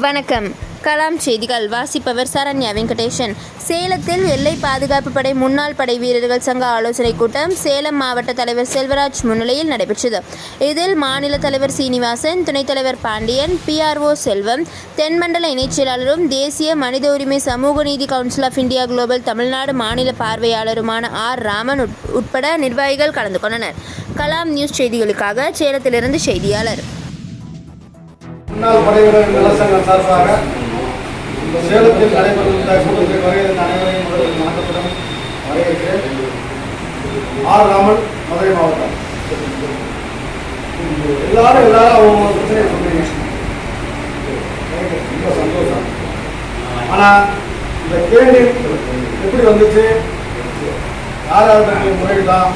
வணக்கம். கலாம் செய்திகள். வாசிப்பவர் சரண்யா வெங்கடேஷன். சேலத்தில் எல்லை பாதுகாப்பு படை முன்னாள் படை வீரர்கள் சங்க ஆலோசனைக் கூட்டம் சேலம் மாவட்ட தலைவர் செல்வராஜ் முன்னிலையில் நடைபெற்றது. இதில் மாநில தலைவர் சீனிவாசன் துணைத் தலைவர் பாண்டியன் பிஆர்ஓ செல்வம் தென்மண்டல இணைச் செயலாளரும் தேசிய மனித உரிமை சமூக நீதி council of India global Tamil Nadu மாநில பார்வையாளருமான ஆர் ராமன் உட்- உட்பட நிர்வாகிகள் கலந்து கொண்டனர். கலாம் நியூஸ் செய்திகளுக்காக சேலத்திலிருந்து செய்தியாளர். முன்னாள் படைவீரர் நலசங்கம் சார்பாக சேலத்தில் நடைபெறுகின்ற கூட்டத்தில் வருகிற அனைவரையும் முதலில் வணக்கத்துடன் வரவேற்கிறேன். ஆர். ராமன் மதுரை மாவட்டம். எல்லாரும் எல்லாரும் அவங்க பிரச்சனையை சொல்றீங்க. ரொம்ப சந்தோஷம். ஆனால் இந்த கேள்வி எப்படி வந்துச்சு? யார் யார் முறையிடலாம்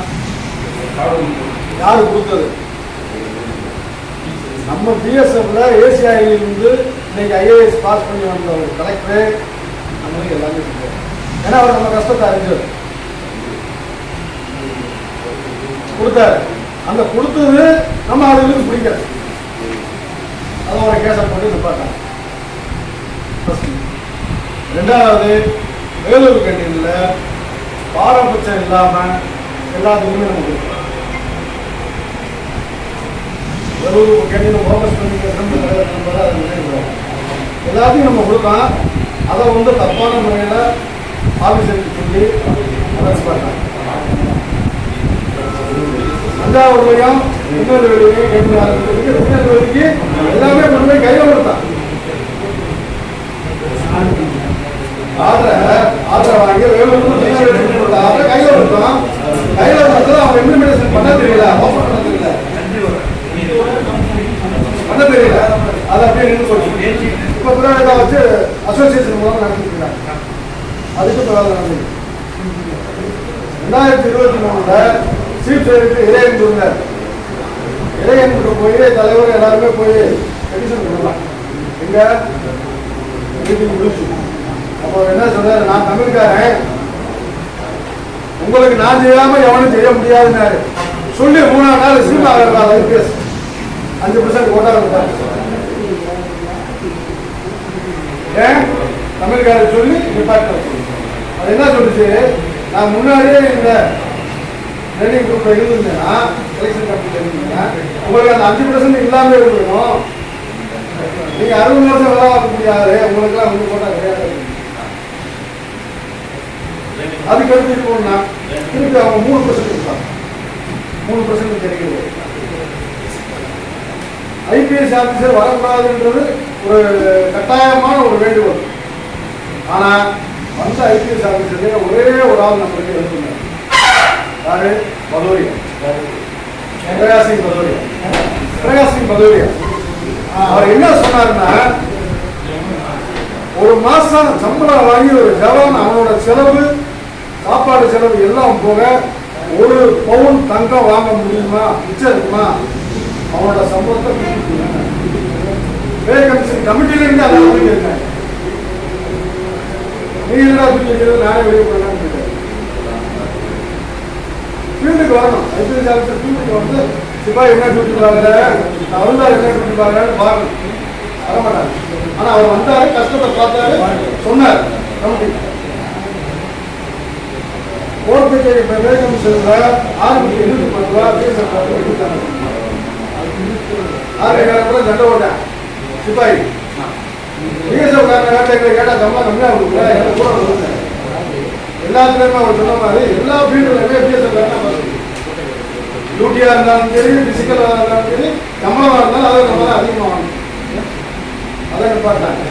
யார் கொடுத்தது? நம்ம பிஎஸ்எஃப்ல ஏசிஐலிருந்து இன்னைக்கு ஐஏஎஸ் பாஸ் பண்ணி வந்த ஒரு கலெக்டரு நம்மளுக்கு எல்லாமே சொல்லுவார் ஏன்னா அவர் நம்ம கஷ்டத்தை அறிஞ்சவர் கொடுத்தாரு. அந்த கொடுத்தது நம்ம அதுக்கு பிடிக்காது அதை ஒரு கேஸை போட்டு நிப்பாட்டாங்க. ரெண்டாவது வேலூர் கேண்டீனில் பாரபட்சம் இல்லாமல் எல்லாத்துக்குமே நம்ம கொடுக்குறோம் ஒரு கேட்டீங்க ஃபோக்கஸ் பண்ணி பேசுறது அதை நினைக்கிறோம் எல்லாத்தையும் நம்ம கொடுக்கலாம். அதை வந்து தப்பான முறையில் ஆஃபீஸருக்கு சொல்லி அதை பண்ணாங்க அஞ்சாவது வரையும் இன்னொரு வழியும் கேட்டு ஆரம்பிச்சிருக்கு இன்னொரு வரைக்கு எல்லாமே கொண்டு போய் கையில் கொடுத்தான் ஆதரை ஆதரை வாங்கி வேலூர் ஆர்டரை கையில் கொடுத்தான் கையில் கொடுத்தது அவன் இம்ப்ளிமெண்டேஷன் பண்ண தெரியல. ஓப்பன் தெரியல அது அப்படியே நின்று போச்சு. இப்போ பிறகு இதை வச்சு அசோசியேஷன் மூலம் நடத்திட்டு அதுக்கு பிறகு நடந்தது. ரெண்டாயிரத்தி இருபத்தி மூணுல சீஃப் செக்ரட்டரி இளையன் இருந்தார் இளையன்கிட்ட போய் தலைவர் எல்லாருமே போய் பெட்டிஷன் கொடுக்கலாம். எங்க? மீட்டிங் முடிச்சு அப்போ என்ன சொல்றாரு நான் தமிழ்காரன். உங்களுக்கு நான் செய்யாம எவனும் செய்ய முடியாதுன்னாரு. சொல்லி மூணாம் நாள் சினிமா பேசு அஞ்சு பர்சன்ட் ஓட்டாக இருந்தாரு ஏன்? தமிழ்காரர் சொல்லி நிப்பாட்டு அது என்ன சொல்லுச்சு? நான் முன்னாடியே இந்த ட்ரைனிங் குரூப்பில் இருந்திருந்தேன்னா எலெக்ஷன் கமிட்டியில் இருந்தீங்கன்னா உங்களுக்கு அந்த அஞ்சு பர்சன்ட் இல்லாமல் இருக்கணும். நீங்கள் அறுபது வருஷம் வேலை பார்க்க முடியாது உங்களுக்குலாம் வந்து போட்டால் கிடையாது. அதுக்கு அடுத்து இருக்கணும்னா திருப்பி அவங்க மூணு பர்சன்ட் இருப்பாங்க மூணு பர்சன்ட் கிடைக்கிறது. ஐபிஎஸ் ஆஃபீஸர் வரக்கூடாதுன்றது ஒரு கட்டாயமான ஒரு வேண்டுகோள். ஆனால் வந்த ஐபிஎஸ் ஆஃபீஸர்ல ஒரே ஒரு ஆள் நம்மளுக்கு இருந்தார் யாரு? பதோரியா பிரகாஷ் சிங் பதோரியா பிரகாஷ் சிங் பதோரியா அவர் என்ன சொன்னாருன்னா ஒரு மாசம் சம்பளம் வாங்கி ஒரு ஜவான் அவனோட செலவு சாப்பாடு செலவு எல்லாம் போக ஒரு பவுன் தங்கம் வாங்க முடியுமா? மிச்சம் இருக்குமா? அவனோட சம்பவத்தை பே கமிஷன் கமிட்டில இருந்து அதை வந்து நீ என்னடா தூக்கி நானே வெளியே போடலாம்னு ஃபீல்டுக்கு வரணும். ஐபிஎஸ் ஆஃபீஸர் ஃபீல்டுக்கு வந்து சிப்பாய் என்ன டியூட்டி பார்க்குற என்ன டியூட்டி பார்க்குறான்னு பார்க்கணும். வரமாட்டாங்க ஆனா அவர் வந்தாரு கஷ்டத்தை பார்த்தாரு சொன்னார். கமிட்டி. கோர்ட் கச்சேரி வேகம் செல்ல ஆறு மணி இருபத்தி பத்து ரூபா பேச பார்த்து எடுத்தாங்க கூட சண்டை போட்டேன் சிப்பாய் பிஎஸ்எஃப் காரங்க கேட்ட எங்களை கேட்டால் சம்பளம் கம்மியாக கொடுக்கல எனக்கு கூட எல்லாத்துலேயுமே அவர் சொன்ன மாதிரி எல்லா ஃபீல்டுலையுமே பிஎஸ்எஃப் காரங்க டியூட்டியாக இருந்தாலும் சரி பிசிக்கலாக இருந்தாலும் சரி சம்பளமாக இருந்தாலும் அதை நம்ம தான் அதிகமாக வாங்கணும் அதை நிப்பாட்டாங்க